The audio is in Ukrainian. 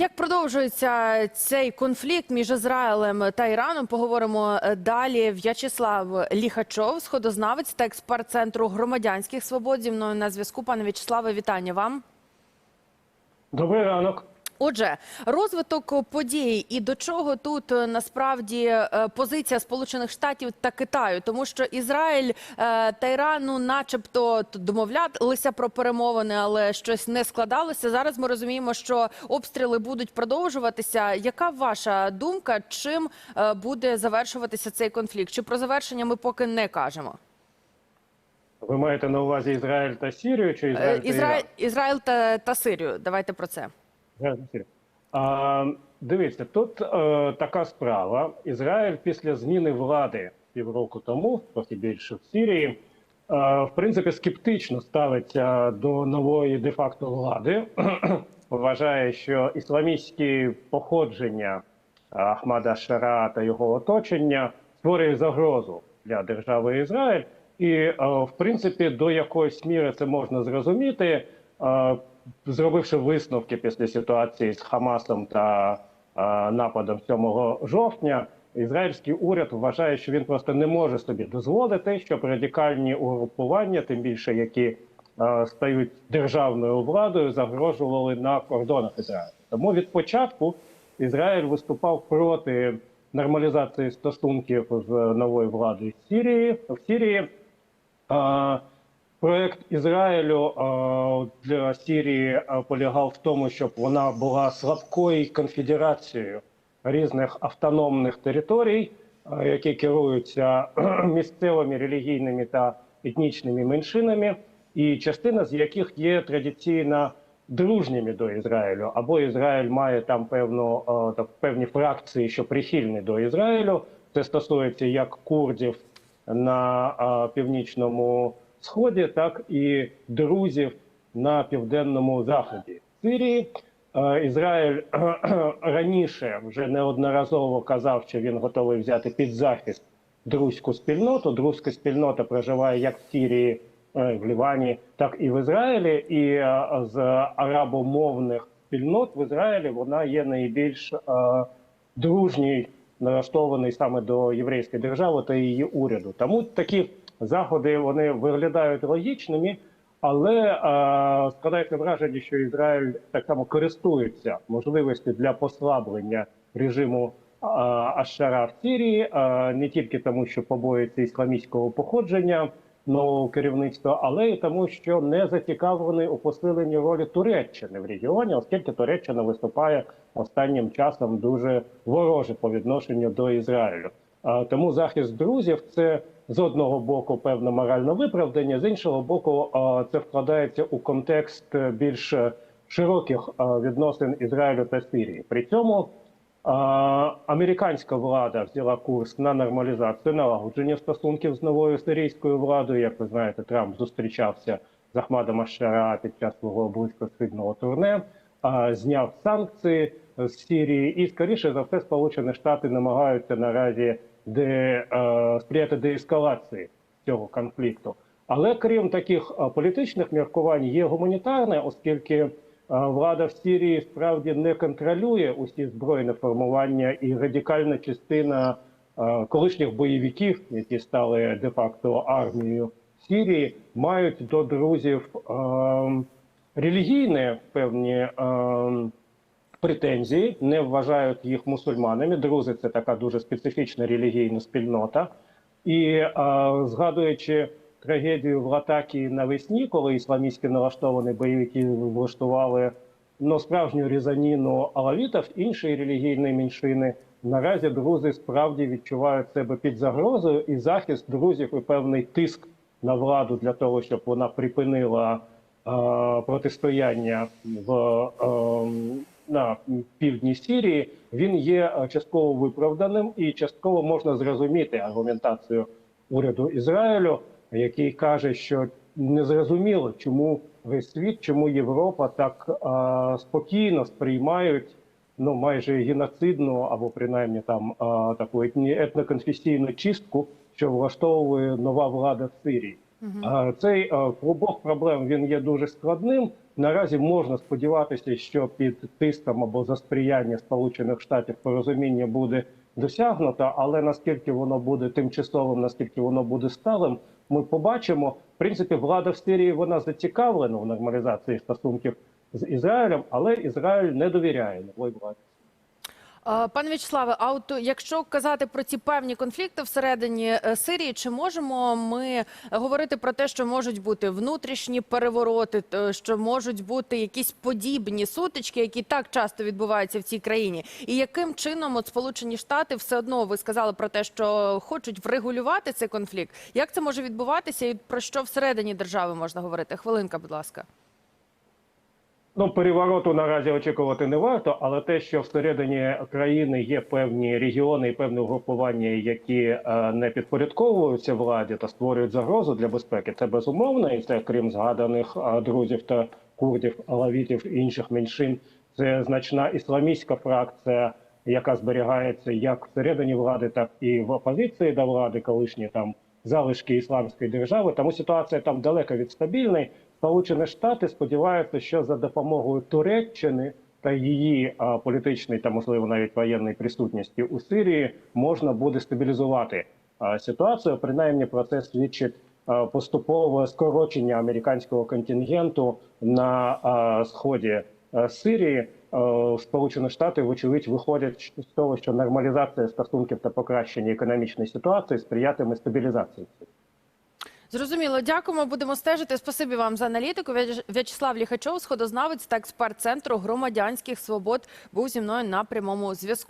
Як продовжується цей конфлікт між Ізраїлем та Іраном? Поговоримо е, далі. В'ячеслав Ліхачов, сходознавець та експерт центру громадянських свобод. Зі мною на зв'язку. Пане В'ячеславе, вітання вам. Добрий ранок. Отже, розвиток подій і до чого тут е, насправді е, позиція Сполучених Штатів та Китаю, тому що Ізраїль е, та Іран, ну, начебто, домовлялися про перемовини, але щось не складалося. Зараз ми розуміємо, що обстріли будуть продовжуватися. Яка ваша думка? Чим буде завершуватися цей конфлікт? Чи про завершення ми поки не кажемо? Ви маєте на увазі Ізраїль та Сірію чи Ізраїль та Ізраїль, Ізраїль та, та Сирію. Давайте про це. А, дивіться, тут е, така справа. Ізраїль після зміни влади півроку тому, трохи більше в Сірії, е, в принципі, скептично ставиться до нової де-факто влади. Вважає, що ісламістські походження Ахмада Шара та його оточення створює загрозу для держави Ізраїль. І, е, в принципі, до якоїсь міри це можна зрозуміти, е, зробивши висновки після ситуації з Хамасом та е, нападом 7 жовтня. Ізраїльський уряд вважає, що він просто не може собі дозволити, щоб радикальні угрупування, тим більше які е, стають державною владою, загрожували на кордонах Ізраїлю. Тому від початку Ізраїль виступав проти нормалізації стосунків з новою владою Сірії в Сірії. Е, Проект Ізраїлю е, для Сірії е, полягав в тому, щоб вона була слабкою конфедерацією різних автономних територій, е, які керуються місцевими релігійними та етнічними меншинами, і частина з яких є традиційно дружніми до Ізраїлю, або Ізраїль має там певну певні фракції, що прихильні до Ізраїлю. Це стосується як курдів на північному сході, так і друзів на південному заході Сирії. Е, Ізраїль раніше вже неодноразово казав, що він готовий взяти під захист друзьку спільноту. Друзька спільнота проживає як в Сирії, е, в Лівані, так і в Ізраїлі. І е, з арабомовних спільнот в Ізраїлі вона є найбільш е, дружній, налаштований саме до єврейської держави та її уряду. Тому такі заходи вони виглядають логічними, але е, складається враження, що Ізраїль так само користується можливістю для послаблення режиму е, Ашара в Сирії, е, не тільки тому, що побоюється ісламістського походження нового керівництва, але й тому, що не зацікавлений у посиленні ролі Туреччини в регіоні, оскільки Туреччина виступає останнім часом дуже вороже по відношенню до Ізраїлю. Тому захист друзів це з одного боку певне моральне виправдання, з іншого боку, це вкладається у контекст е, більш е, широких відносин Ізраїлю та Сирії. При цьому американська влада взяла курс на нормалізацію, налагодження стосунків з новою сирійською владою. Як ви знаєте, Трамп зустрічався з Ахмадом Ашара під час свого близькосхідного турне, зняв санкції з Сирії, і скоріше за все, Сполучені Штати намагаються наразі де е, сприяти деескалації цього конфлікту. Але крім таких е, політичних міркувань, є гуманітарне, оскільки е, влада в Сирії справді не контролює усі збройні формування і радикальна частина колишніх бойовиків, які стали де-факто армією Сирії, мають до друзів е, релігійні певні. Претензії, не вважають їх мусульманами. Друзі, це така дуже специфічна релігійна спільнота. І е, згадуючи трагедію в Латакі навесні, коли ісламістські налаштовані бойовики влаштували ну, справжню різаніну алавітів, іншої релігійної меншини, наразі друзі справді відчувають себе під загрозою, і захист друзів і певний тиск на владу для того, щоб вона припинила е, протистояння в е, на півдні Сирії, він є е, частково виправданим і частково можна зрозуміти аргументацію уряду Ізраїлю, який каже, що незрозуміло, чому весь світ, чому Європа так е, спокійно сприймають ну майже геноцидну або принаймні там е, таку етноконфесійну чистку, що влаштовує нова влада в Сирії. Е, Цей е, клубок проблем він є дуже складним. Наразі можна сподіватися, що під тиском або за сприяння Сполучених Штатів порозуміння буде досягнуто, але наскільки воно буде тимчасовим, наскільки воно буде сталим, ми побачимо. В принципі, влада в Сирії вона зацікавлена в нормалізації стосунків з Ізраїлем, але Ізраїль не довіряє новій владі. Е, Пане В'ячеславе, а от якщо казати про ці певні конфлікти всередині е, Сирії, чи можемо ми говорити про те, що можуть бути внутрішні перевороти, т- що можуть бути якісь подібні сутички, які так часто відбуваються в цій країні? І яким чином от Сполучені Штати все одно ви сказали про те, що хочуть врегулювати цей конфлікт? Як це може відбуватися, і про що всередині держави можна говорити? Хвилинка, будь ласка. Ну, перевороту наразі очікувати не варто, але те, що всередині країни є певні регіони і певні угрупування, які е, не підпорядковуються владі та створюють загрозу для безпеки, це безумовно, і це крім згаданих е, друзів та курдів, алавітів і інших меншин. Це значна ісламістська фракція, яка зберігається як всередині влади, так і в опозиції до влади, колишні там залишки ісламської держави. Тому ситуація там далека від стабільної. Сполучені Штати сподіваються, що за допомогою Туреччини та її а, політичної та можливо навіть воєнної присутності у Сирії можна буде стабілізувати а, ситуацію. Принаймні про це свідчить а, поступове скорочення американського контингенту на а, сході а, Сирії. Сполучені Штати, вочевидь, виходять з того, що нормалізація стосунків та покращення економічної ситуації сприятиме стабілізації. Зрозуміло, дякуємо. Будемо стежити. Спасибі вам за аналітику. В'ячеслав Ліхачов, сходознавець та експерт центру громадянських свобод, був зі мною на прямому зв'язку.